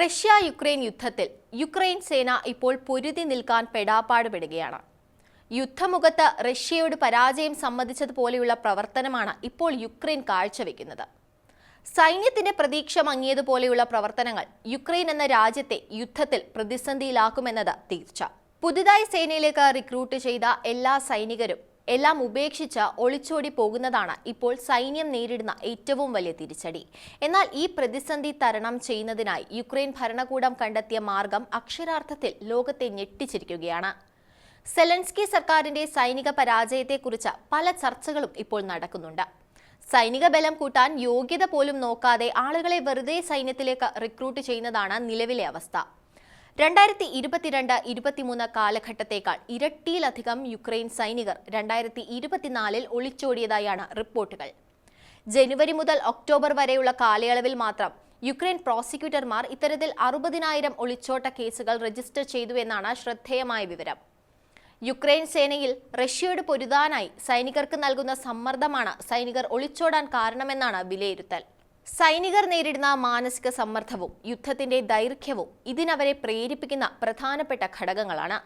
Russia Ukraine യുദ്ധത്തിൽ Ukraine സേന ഇപ്പോൾ പൊരുതി നിൽക്കാൻ പെടാപ്പാട് പെടുകയാണ് യുദ്ധമുഖത്ത് റഷ്യയോട് പരാജയം സമ്മതിച്ചതുപോലെയുള്ള പ്രവർത്തനമാണ് ഇപ്പോൾ യുക്രൈൻ കാഴ്ചവെക്കുന്നത്. സൈന്യത്തിന്റെ പ്രതീക്ഷ മങ്ങിയതുപോലെയുള്ള പ്രവർത്തനങ്ങൾ യുക്രൈൻ എന്ന രാജ്യത്തെ യുദ്ധത്തിൽ പ്രതിസന്ധിയിലാക്കുമെന്നത് തീർച്ച. പുതുതായി സേനയിലേക്ക് റിക്രൂട്ട് ചെയ്ത എല്ലാ സൈനികരും എല്ലാം ഉപേക്ഷിച്ച് ഒളിച്ചോടി പോകുന്നതാണ് ഇപ്പോൾ സൈന്യം നേരിടുന്ന ഏറ്റവും വലിയ തിരിച്ചടി. എന്നാൽ ഈ പ്രതിസന്ധി തരണം ചെയ്യുന്നതിനായി യുക്രൈൻ ഭരണകൂടം കണ്ടെത്തിയ മാർഗം അക്ഷരാർത്ഥത്തിൽ ലോകത്തെ ഞെട്ടിച്ചിരിക്കുകയാണ്. സെലൻസ്കി സർക്കാരിന്റെ സൈനിക പരാജയത്തെക്കുറിച്ച് പല ചർച്ചകളും ഇപ്പോൾ നടക്കുന്നുണ്ട്. സൈനിക ബലം കൂട്ടാൻ യോഗ്യത പോലും നോക്കാതെ ആളുകളെ വെറുതെ സൈന്യത്തിലേക്ക് റിക്രൂട്ട് ചെയ്യുന്നതാണ് നിലവിലെ അവസ്ഥ. രണ്ടായിരത്തി ഇരുപത്തിരണ്ട് ഇരുപത്തിമൂന്ന് കാലഘട്ടത്തേക്കാൾ ഇരട്ടിയിലധികം യുക്രൈൻ സൈനികർ രണ്ടായിരത്തി ഇരുപത്തിനാലിൽ ഒളിച്ചോടിയതായാണ് റിപ്പോർട്ടുകൾ. ജനുവരി മുതൽ ഒക്ടോബർ വരെയുള്ള കാലയളവിൽ മാത്രം യുക്രൈൻ പ്രോസിക്യൂട്ടർമാർ ഇത്തരത്തിൽ അറുപതിനായിരം ഒളിച്ചോട്ട കേസുകൾ രജിസ്റ്റർ ചെയ്തു എന്നാണ് ശ്രദ്ധേയമായ വിവരം. യുക്രൈൻ സേനയിൽ റഷ്യയോട് പൊരുതാനായി സൈനികർക്ക് നൽകുന്ന സമ്മർദ്ദമാണ് സൈനികർ ഒളിച്ചോടാൻ കാരണമെന്നാണ് വിലയിരുത്തൽ. സൈനികർ നേരിടുന്ന മാനസിക സമ്മർദ്ദവും യുദ്ധത്തിന്റെ ദൈർഘ്യവും ഇതിനവരെ പ്രേരിപ്പിക്കുന്ന പ്രധാനപ്പെട്ട ഘടകങ്ങളാണ്.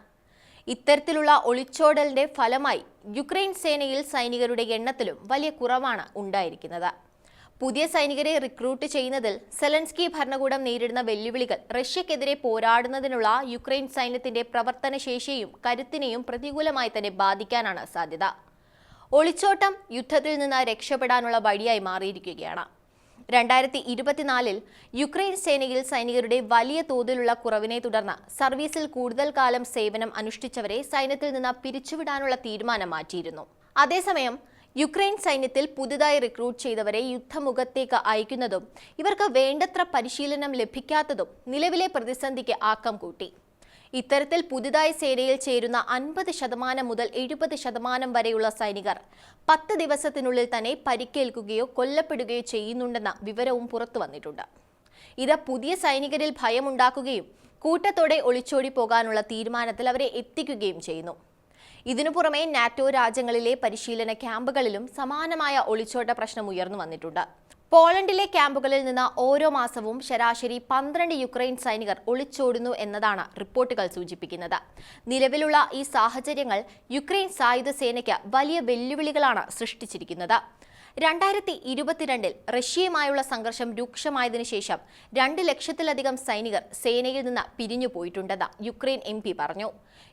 ഇത്തരത്തിലുള്ള ഒളിച്ചോടലിന്റെ ഫലമായി യുക്രൈൻ സേനയിൽ സൈനികരുടെ എണ്ണത്തിലും വലിയ കുറവാണ് ഉണ്ടായിരിക്കുന്നത്. പുതിയ സൈനികരെ റിക്രൂട്ട് ചെയ്യുന്നതിൽ സെലൻസ്കി ഭരണകൂടം നേരിടുന്ന വെല്ലുവിളികൾ റഷ്യക്കെതിരെ പോരാടുന്നതിനുള്ള യുക്രൈൻ സൈന്യത്തിന്റെ പ്രവർത്തനശേഷിയെയും കരുത്തിനെയും പ്രതികൂലമായി തന്നെ ബാധിക്കാനാണ് സാധ്യത. ഒളിച്ചോട്ടം യുദ്ധത്തിൽ നിന്ന് രക്ഷപ്പെടാനുള്ള വഴിയായി മാറിയിരിക്കുകയാണ്. രണ്ടായിരത്തി ഇരുപത്തിനാലിൽ യുക്രൈൻ സേനയിൽ സൈനികരുടെ വലിയ തോതിലുള്ള കുറവിനെ തുടർന്ന് സർവീസിൽ കൂടുതൽ കാലം സേവനം അനുഷ്ഠിച്ചവരെ സൈന്യത്തിൽ നിന്ന് പിരിച്ചുവിടാനുള്ള തീരുമാനം മാറ്റിയിരുന്നു. അതേസമയം യുക്രൈൻ സൈന്യത്തിൽ പുതുതായി റിക്രൂട്ട് ചെയ്തവരെ യുദ്ധമുഖത്തേക്ക് അയക്കുന്നതും ഇവർക്ക് വേണ്ടത്ര പരിശീലനം ലഭിക്കാത്തതും നിലവിലെ പ്രതിസന്ധിക്ക് ആക്കം കൂട്ടി. ഇത്തരത്തിൽ പുതുതായി സേനയിൽ ചേരുന്ന അൻപത് ശതമാനം മുതൽ എഴുപത് ശതമാനം വരെയുള്ള സൈനികർ പത്ത് ദിവസത്തിനുള്ളിൽ തന്നെ പരിക്കേൽക്കുകയോ കൊല്ലപ്പെടുകയോ ചെയ്യുന്നുണ്ടെന്ന വിവരവും പുറത്തു വന്നിട്ടുണ്ട്. ഇത് പുതിയ സൈനികരിൽ ഭയമുണ്ടാക്കുകയും കൂട്ടത്തോടെ ഒളിച്ചോടി പോകാനുള്ള തീരുമാനത്തിൽ അവരെ എത്തിക്കുകയും ചെയ്യുന്നു. ഇതിനു പുറമെ നാറ്റോ രാജ്യങ്ങളിലെ പരിശീലന ക്യാമ്പുകളിലും സമാനമായ ഒളിച്ചോട്ട പ്രശ്നം ഉയർന്നു വന്നിട്ടുണ്ട്. പോളണ്ടിലെ ക്യാമ്പുകളിൽ നിന്ന് ഓരോ മാസവും ശരാശരി പന്ത്രണ്ട് യുക്രൈൻ സൈനികർ ഒളിച്ചോടുന്നു എന്നതാണ് റിപ്പോർട്ടുകൾ സൂചിപ്പിക്കുന്നത്. നിലവിലുള്ള ഈ സാഹചര്യങ്ങൾ യുക്രൈൻ സായുധ സേനയ്ക്ക് വലിയ വെല്ലുവിളികളാണ് സൃഷ്ടിച്ചിരിക്കുന്നത്. രണ്ടായിരത്തി ഇരുപത്തിരണ്ടിൽ റഷ്യയുമായുള്ള സംഘർഷം രൂക്ഷമായതിനു ശേഷം രണ്ട് ലക്ഷത്തിലധികം സൈനികർ സേനയിൽ നിന്ന് പിരിഞ്ഞു പോയിട്ടുണ്ടെന്ന് യുക്രൈൻ എം പറഞ്ഞു.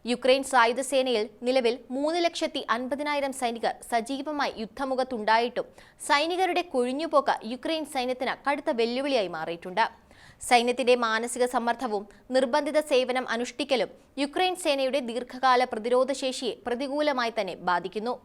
യുക്രൈൻ സായുധ സേനയിൽ നിലവിൽ മൂന്ന് ലക്ഷത്തി അൻപതിനായിരം സൈനികർ സജീവമായി യുദ്ധമുഖത്തുണ്ടായിട്ടും സൈനികരുടെ കൊഴിഞ്ഞുപോക്ക് യുക്രൈൻ സൈന്യത്തിന് കടുത്ത വെല്ലുവിളിയായി മാറിയിട്ടുണ്ട്. സൈന്യത്തിന്റെ മാനസിക സമ്മർദ്ദവും നിർബന്ധിത സേവനം അനുഷ്ഠിക്കലും യുക്രൈൻ സേനയുടെ ദീർഘകാല പ്രതിരോധ ശേഷിയെ പ്രതികൂലമായി തന്നെ ബാധിക്കുന്നു.